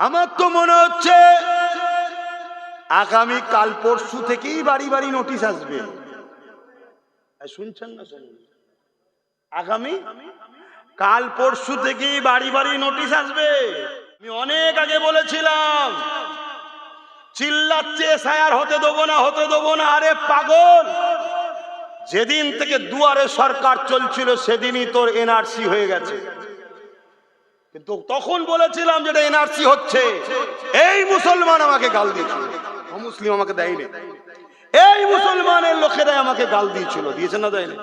আমার তো মনে হচ্ছে আগামী কাল পরশু থেকেই বাড়ি বাড়ি নোটিশ আসবে। শুনছেন না আগামী কাল পরশু থেকেই বাড়ি বাড়ি নোটিশ আসবে। আমি অনেক আগে বলেছিলাম, চিল্লাচ্ছে সায়ার হতে দেবো না, হতে দেবো না, আরে পাগল! যেদিন থেকে দুয়ারে সরকার চলছিল, সেদিনই তোর এনআরসি হয়ে গেছে। কিন্তু তখন বলেছিলাম যেটা এনআরসি হচ্ছে, এই মুসলমান আমাকে গাল দিয়েছিল। মুসলিম আমাকে দেয়নি। এই মুসলমানের লোকেরাই আমাকে গাল দিয়েছিল। দিয়েছে না দেয়নি?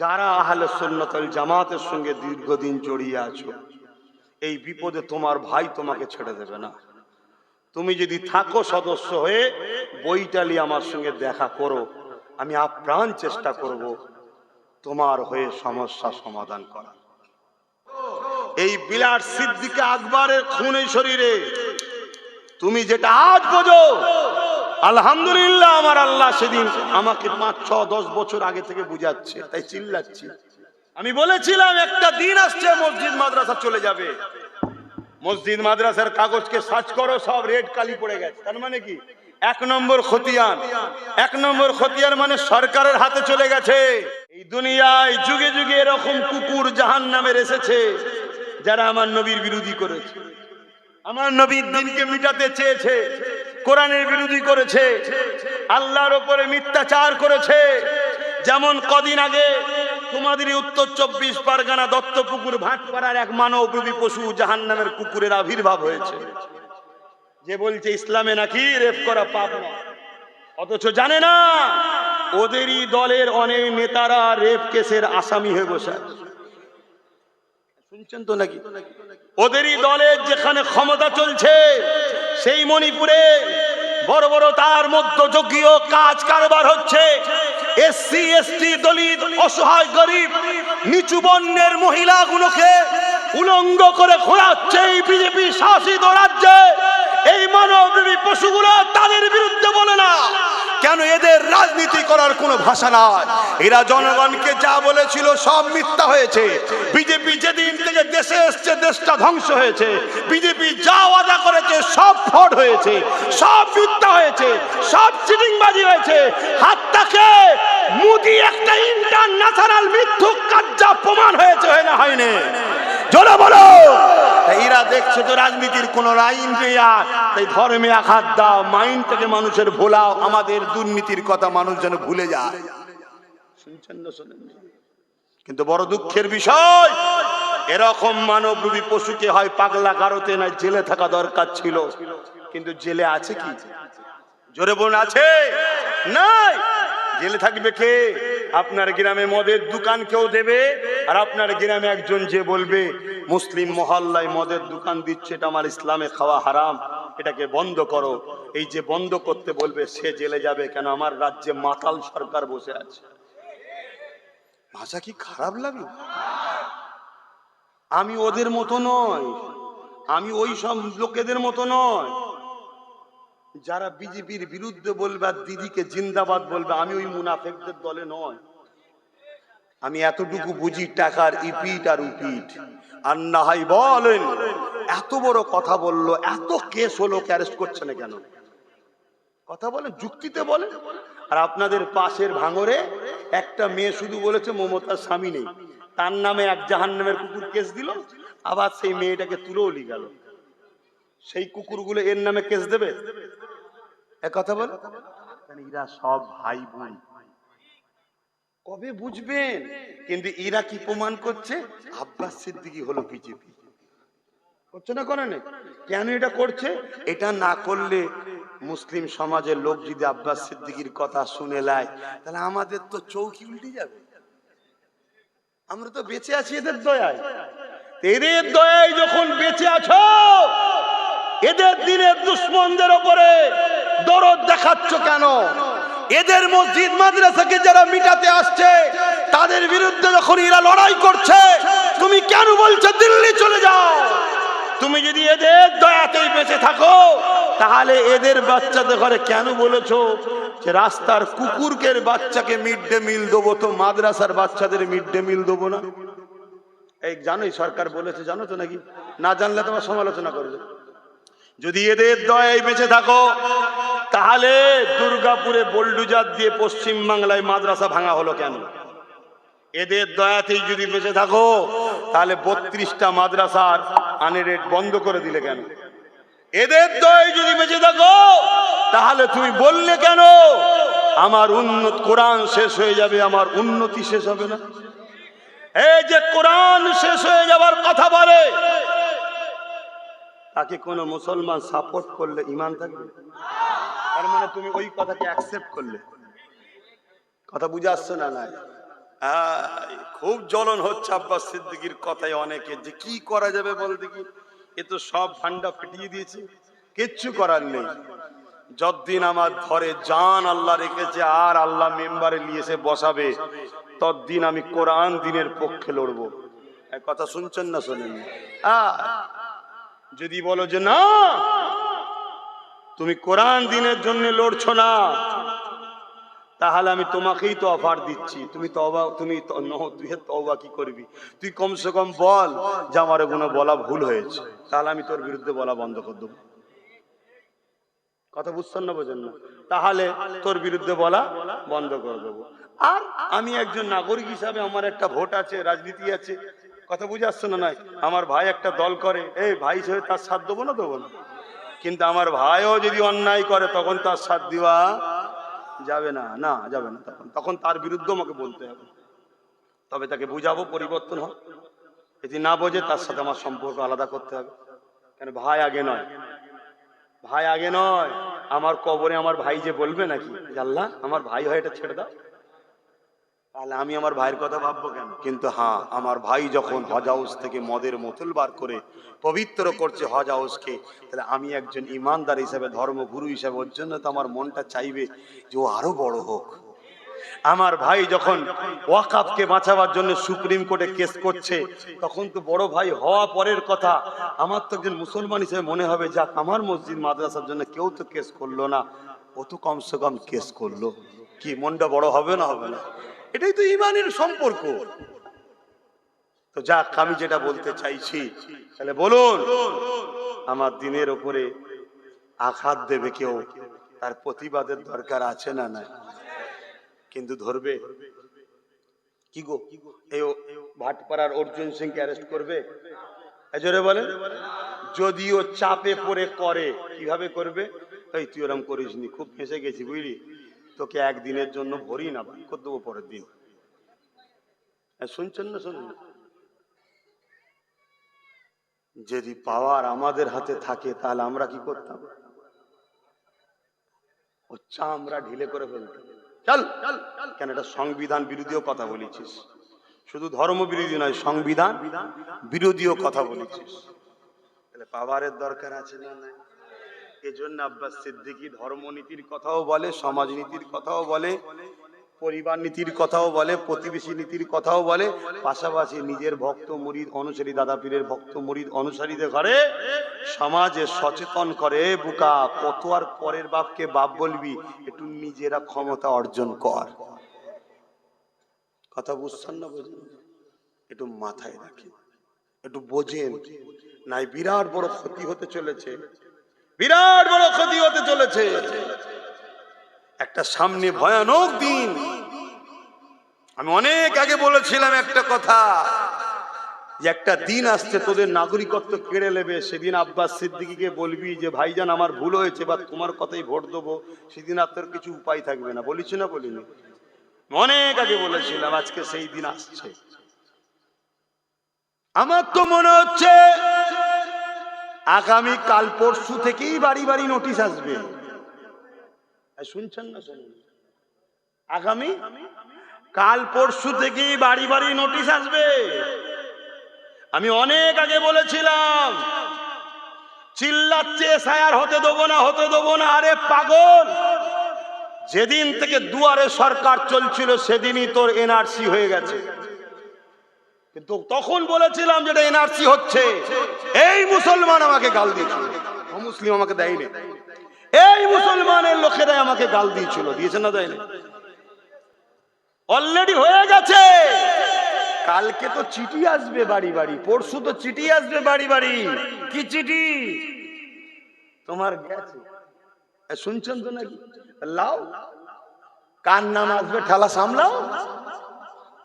যারা আহলে সুন্নতল জামাতের সঙ্গে দীর্ঘদিন জড়িয়ে আছো, এই বিপদে তোমার ভাই তোমাকে ছেড়ে দেবে না। তুমি যদি থাকো সদস্য হয়ে বইটালি আমার সঙ্গে দেখা করো। আমি আপ্রাণ চেষ্টা করব তোমার হয়ে সমস্যা সমাধান করা এই বিলাট সিদ্দিকে আকবরের খুনে শরীরে। তুমি যেটা আজ বোঝো, আলহামদুলিল্লাহ আমার আল্লাহ সেদিন আমাকে পাঁচ, ছ, দশ বছর আগে থেকে বুঝাচ্ছে, তাই চিল্লাচ্ছি। আমি বলেছিলাম, একটা দিন আসছে, মসজিদ মাদ্রাসা চলে যাবে। মসজিদ মাদ্রাসার কাগজকে সার্চ করো, সব রেড কালি পড়ে গেছে। তার মানে কি? এক নম্বর খতিয়ান। এক নম্বর খতিয়ান মানে সরকারের হাতে চলে গেছে। এই দুনিয়ায় যুগে যুগে এরকম কুকুর জাহান নামের এসেছে। যারা আমার নবীর বিরোধী করেছে, আমার নবীর দিনকে মিটাতে চেয়েছে, কোরআনের বিরোধী করেছে, আল্লাহর ওপরে মিথ্যাচার করেছে। যেমন কদিন আগে তোমাদের উত্তর চব্বিশ পরগনা দত্তপুকুর ভাটপাড়ার এক মানবরূপী পশু জাহান নামের কুকুরের আবির্ভাব হয়েছে। যে বলছে, ইসলামে নাকি রেপ করা পাপ অথচ জানে না, ওদেরই দলের অনেক নেতারা রেপ কেসের আসামি হয়ে বসে আছে। শুনছেন তো নাকি? ওদেরই দলের যেখানে ক্ষমতা চলছে, সেই মণিপুরে বড় বড় তার মধ্যযজ্ঞীয় কাজ কারবার হচ্ছে। এসসি, এসটি দলিত, অসহায়, গরিব, নিচু বর্ণের মহিলাগুলোকে উলঙ্গ করে ঘোরাচ্ছে এই বিজেপি শাসিত রাজ্যে। এই মানবী পশুগুলো তাদের বিরুদ্ধে বলে না। কেন এদের রাজনীতি করার কোনো ভাষা নাই? এরা জনগণকে যা বলেছিল সব মিথ্যা হয়েছে। বিজেপি যেদিন থেকে দেশে এসছে, দেশটা ধ্বংস হয়েছে। বিজেপি যা ওয়াদা করেছে, সব ফ্রড হয়েছে। সব মিথ্যা হয়েছে। সব চিটিংবাজি হয়েছে। হাতটাকে মোদি একটা ইন্টারন্যাশনাল মিথ্যুক কার্যা প্রমাণ হয়েছে, হয় না হয়নি এরা দেখছে তো রাজনীতির কোন লাইন নেই আর। তাই ধর্মে আঘাত দাও মাইন্ড থেকে মানুষের ভোলাও, আমাদের দুর্নীতির কথা মানুষ যেন ভুলে যায়। শুনছেন না শোনেন কিন্তু বড় দুঃখের বিষয়, এরকম মানবরূপী পশুকে হয় পাগলা গারোতে না জেলে থাকা দরকার ছিল। কিন্তু জেলে আছে কি? জোরে বোন আছে? নাই। জেলে থাকবে কে? আপনার গ্রামে মদের দোকান কেউ দেবে? আর আপনার গ্রামে একজন যে বলবে, মুসলিম মহল্লায় মদের দোকান দিচ্ছে, এটা আমার ইসলামে খাওয়া হারাম, এটাকে বন্ধ করো। এই যে বন্ধ করতে বলবে, সে জেলে যাবে কেন? আমার রাজ্যে মাতাল সরকার বসে আছে। ভাষা কি খারাপ লাগে আমি ওদের মতো নয় আমি ওই সব লোকেদের মতো নয় যারা বিজেপির বিরুদ্ধে বলবে আর দিদিকে জিন্দাবাদ বলবে, আমি ওই মুনাফেকদের দলে নয়। আমি এতটুকু বুঝি টাকার ইপিট আর উপিট। আর না হয় বলেন, এত বড় কথা বলল, এত কেস হলো ক্যারেস্ট করছে না কেন? কথা বলেন, যুক্তিতে বলে আর আপনাদের পাশের ভাঙরে একটা মেয়ে শুধু বলেছে, মমতার স্বামী নেই। তার নামে এক জাহান নামের কুকুর কেস দিল, আবার সেই মেয়েটাকে তুলেও লি গেল। সেই কুকুরগুলো এর নামে কেস দেবে? এ কথা বল। এরা সব ভাই বোন। কবে বুঝবেন? কিন্তু এরা কি প্রমাণ করছে? আব্বাস সিদ্দিকি হলো বিজেপি। করছে না করে কেন এটা করছে? এটা না করলে মুসলিম সমাজের লোক যদি আব্বাস সিদ্দিকির কথা শুনে লাই তাহলে আমাদের তো চৌকি উল্টে যাবে। আমরা তো বেঁচে আছি এদের দয়ায়। এদের দয়ায় যখন বেঁচে আছো এদের দিনের দুশ্মনদের ওপরে দরদ দেখাচ্ছ কেন? এদের মসজিদ মাদ্রাসাকে যারা মিটাতে আসছে, তাদের বিরুদ্ধে যখন এরা লড়াই করছে, তুমি কেন বলছো দিল্লি চলে যাও? তুমি যদি এদের দয়াতেই বেঁচে থাকো, তাহলে এদের বাচ্চাদের ঘরে কেন বলেছ যে রাস্তার কুকুরকের বাচ্চাকে মিড ডে মিল দেবো তো মাদ্রাসার বাচ্চাদের মিড ডে মিল দেবো না? এই জানোই সরকার বলেছে, জানো তো নাকি? না জানলে তোমার সমালোচনা করবে। যদি এদের দয়ায় বেঁচে থাকো, তাহলে দুর্গাপুরে বোল্ডুজার দিয়ে পশ্চিম বাংলায় মাদ্রাসা ভাঙা হলো কেন? এদের দয়াতেই যদি বেঁচে থাকো, তাহলে বত্রিশটা মাদ্রাসার আনের বন্ধ করে দিলে কেন? এদের দয় যদি বেঁচে থাকো, তাহলে তুমি বললে কেন, আমার উন্নত কোরআন শেষ হয়ে যাবে, আমার উন্নতি শেষ হবে না? এই যে কোরআন শেষ হয়ে যাবার কথা বলে তাকে কোন মুসলমান সাপোর্ট করলে ইমান থাকবে? তার মানে তুমি ওই কথাকে অ্যাকসেপ্ট করলে। কথা বুঝে আসছে না নাই? খুব জ্বলন হচ্ছে আব্বাস সিদ্দিকির কথায় অনেকে, যে কি করা যাবে বল দেখি। এ তো সব ভান্ডা ফেটিয়ে দিয়েছে, কিচ্ছু করার নেই। যতদিন আমার ধরে জান আল্লাহ রেখেছে, আর আল্লাহ মেম্বারে নিয়েছে বসাবে, ততদিন আমি কোরআন দিনের পক্ষে লড়বো। কথা শুনছেন না শোনেন যদি বলো যে না, তুমি কোরআন দিনের জন্য লড়ছ না, তাহলে আমি তোমাকেই তো অফার দিচ্ছি। তুমি তবা তুমি তুই তবা কি করবি? তুই কমসে কম বল যে আমার এগুলো বলা ভুল হয়েছে। তাহলে আমি তোর বিরুদ্ধে বলা বন্ধ করে দেবো। কথা বুঝছেন না বোঝেন না? তাহলে তোর বিরুদ্ধে বলা বন্ধ করে দেবো। আর আমি একজন নাগরিক হিসাবে আমার একটা ভোট আছে, রাজনীতি আছে কথা বুঝে আসছে না নয় আমার ভাই একটা দল করে, এই ভাই হিসেবে তার সাথ দেবো না দেবো না? কিন্তু আমার ভাইও যদি অন্যায় করে, তখন তার সাথ দেওয়া যাবে না না, যাবে না তখন। তখন তার বিরুদ্ধে আমাকে বলতে হবে। তবে তাকে বুঝাবো, পরিবর্তন হোক। যদি না বোঝে, তার সাথে আমার সম্পর্ক আলাদা করতে হবে। কেন, ভাই আগে নয়। ভাই আগে নয়। আমার কবরে আমার ভাই যে বলবে নাকি? আল্লাহ, আমার ভাই হয়, এটা ছেড়ে দাও। তাহলে আমি আমার ভাইয়ের কথা ভাববো কেন? কিন্তু হ্যাঁ আমার ভাই যখন হজ হাউস থেকে মদের বোতল বার করে পবিত্র করছে হজ হাউসকে, তাহলে আমি একজন ইমানদার হিসাবে, ধর্মগুরু হিসাবে, ওর জন্য তো আমার মনটা চাইবে যে ও আরও বড় হোক। আমার ভাই যখন ওয়াকাফকে বাঁচাবার জন্য সুপ্রিম কোর্টে কেস করছে, তখন তো বড় ভাই হওয়া পরের কথা। আমার তো একজন মুসলমান হিসেবে মনে হবে, যাক, আমার মসজিদ মাদ্রাসার জন্য কেউ তো কেস করল না। ও তো কমসে কম কেস করল। কি, মনটা বড় হবে না হবে না? এটাই তো ইমানের সম্পর্ক। তো যাক, আমি যেটা বলতে চাইছি, তাহলে বলুন, আমার দিনের ওপরে আঘাত দেবে কেউ? তার প্রতিবাদের দরকার আছে না না কিন্তু ধরবে। কি গো? এই ভাটপাড়ার অর্জুন সিংকে অ্যারেস্ট করবে? এ জোরে বলে। যদিও চাপে পড়ে করে, কীভাবে করবে? এই তুই ওরম করিস নি খুব ফেঁসে গেছি, বুঝলি? তোকে একদিনের জন্য ভরি না ভাই করে দেবো পরের দিন। শুনছেন না, শুনুন। যদি পাওয়ার আমাদের হাতে থাকে, তাহলে আমরা কি করতাম? ও চামড়া ঢিলে করে ফেলতাম। চল, কেন এটা সংবিধান বিরোধীও কথা বলেছিস? শুধু ধর্ম বিরোধী নয়, সংবিধান বিরোধীও কথা বলেছিস। তাহলে পাওয়ারের দরকার আছে না এজন্য আব্বাস সিদ্দিকী ধর্মনীতির কথাও বলে, সমাজনীতির কথাও বলে, পরিবার নীতির কথাও বলে, প্রতিবেশী নীতির কথাও বলে, পাশাপাশি নিজের ভক্ত মুরিদ অনুসারী, দাদা পীরের ভক্ত মুরিদ অনুসারীদের ঘরে সমাজে সচেতন করে, বুকা, কত আর পরের বাপকে বাপ বলবি? একটু নিজেরা ক্ষমতা অর্জন কর। কথা বুঝছেন না বুঝলেন একটু মাথায় রাখেন, একটু বোঝেন। নাই, বিরাট বড় ক্ষতি হতে চলেছে। বিরাট বড় ক্ষতি হতে চলেছে। একটা সামনে ভয়ানক দিন। আমি অনেক আগে বলেছিলাম একটা কথা, যে একটা দিন আসছে, তোদের নাগরিকত্ব কেড়ে নেবে। সেদিন আব্বাস সিদ্দিকীকে বলবি যে, ভাইজান, আমার ভুল হয়েছে বা তোমার কথাই ভোট দেবো। সেদিন আর তোর কিছু উপায় থাকবে না। বলিস না, বলিনি। অনেক আগে বলেছিলাম, আজকে সেই দিন আসছে। আমার তো মনে হচ্ছে আগামী কাল পরশু থেকেই বাড়ি বাড়ি নোটিশ আসবে। শুনছেন না আগামী কাল পরশু থেকেই বাড়ি বাড়ি নোটিশ আসবে। আমি অনেক আগে বলেছিলাম, চিল্লাচ্ছে সায়ার হতে দেবো না, হতে দেবো না, আরে পাগল! যেদিন থেকে দুয়ারে সরকার চলছিল, সেদিনই তোর এনআরসি হয়ে গেছে। কিন্তু তখন বলেছিলাম যেটা এনআরসি হচ্ছে, এই মুসলমান আমাকে গাল দিয়েছিল। মুসলিম আমাকে দেয়নি। এই মুসলমানের লোকেরাই আমাকে গাল দিয়েছিল, দিয়েছে না দেয়নি? অলরেডি হয়ে গেছে। কালকে তো চিঠি আসবে বাড়ি বাড়ি, পরশু তো চিঠি আসবে বাড়ি বাড়ি। কি চিঠি? তোমার গেছে। শুনছেন তো নাকি? লাও। কার নাম আসবে ঠেলা সামলাও।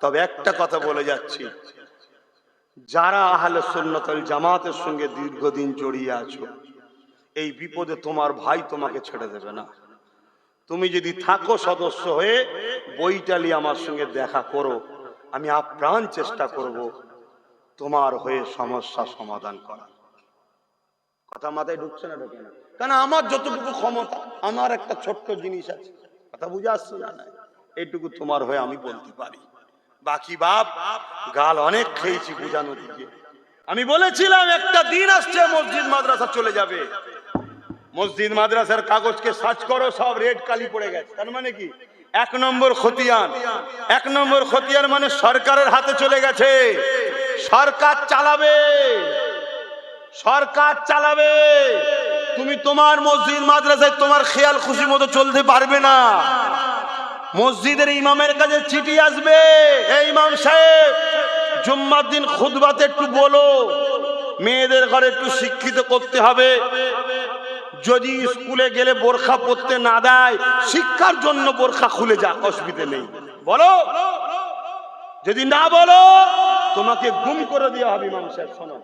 তবে একটা কথা বলে যাচ্ছি। যারা আহলে সুন্নতল জামাতের সঙ্গে দীর্ঘদিন জড়িয়ে আছো, এই বিপদে তোমার ভাই তোমাকে ছেড়ে দেবে না। তুমি যদি থাকো সদস্য হয়ে বইটালি আমার সঙ্গে দেখা করো, আমি আপ্রাণ চেষ্টা করব তোমার হয়ে সমস্যা সমাধান করা কথা মাথায় ঢুকছে না ঢুকে না? কেন আমার যতটুকু ক্ষমতা, আমার একটা ছোট্ট জিনিস আছে। কথা বুঝে আসছে না? এইটুকু তোমার হয়ে আমি বলতে পারি। বাকি বাপ, গাল অনেক খেয়েছি বুঝানো দিকে আমি বলেছিলাম, একটা দিন আসছে মসজিদ মাদ্রাসা চলে যাবে। মসজিদ মাদ্রাসার কাগজকে সার্চ করো, সব রেড কালি পড়ে গেছে। তার মানে কি? এক নম্বর খতিয়ান। এক নম্বর খতিয়ান মানে সরকারের হাতে চলে গেছে। সরকার চালাবে। সরকার চালাবে। তুমি তোমার মসজিদ মাদ্রাসায় তোমার খেয়াল, খুশি মতো চলতে পারবে না। মসজিদের ইমামের কাছে চিঠি আসবে। এই ইমাম সাহেব, জুম্মার দিন খুদবাতে একটু বলো। মেয়েদের ঘরে একটু শিক্ষিত করতে হবে। যদি স্কুলে গেলে বোরখা পরতে না দেয়, শিক্ষার জন্য বোরখা খুলে যা, অসুবিধে নেই। বলো। যদি না বলো, তোমাকে গুম করে দেওয়া হবে ইমাম সাহেব, শোনো।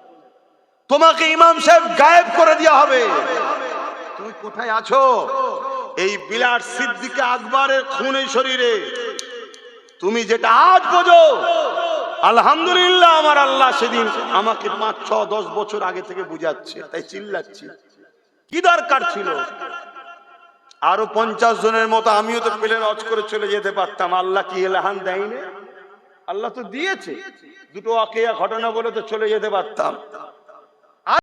তোমাকে ইমাম সাহেব গায়েব করে দেওয়া হবে। তুমি কোথায় আছো? এই বিলাট সিদ্দিকে আকবরের খুনে শরীরে। তুমি যেটা আজ বোঝো, আলহামদুলিল্লাহ আমার আল্লাহ সেদিন আমাকে পাঁচ, ছ, দশ বছর আগে থেকে বুঝাচ্ছে, তাই চিল্লাচ্ছি। কি দরকার ছিল? আরও পঞ্চাশ জনের মতো আমিও তো প্লেন অজ করে চলে যেতে পারতাম। আল্লাহ কি এলাহান দেয়নি? আল্লাহ তো দিয়েছে। দুটো অকেয়া ঘটনা বলে তো চলে যেতে পারতাম।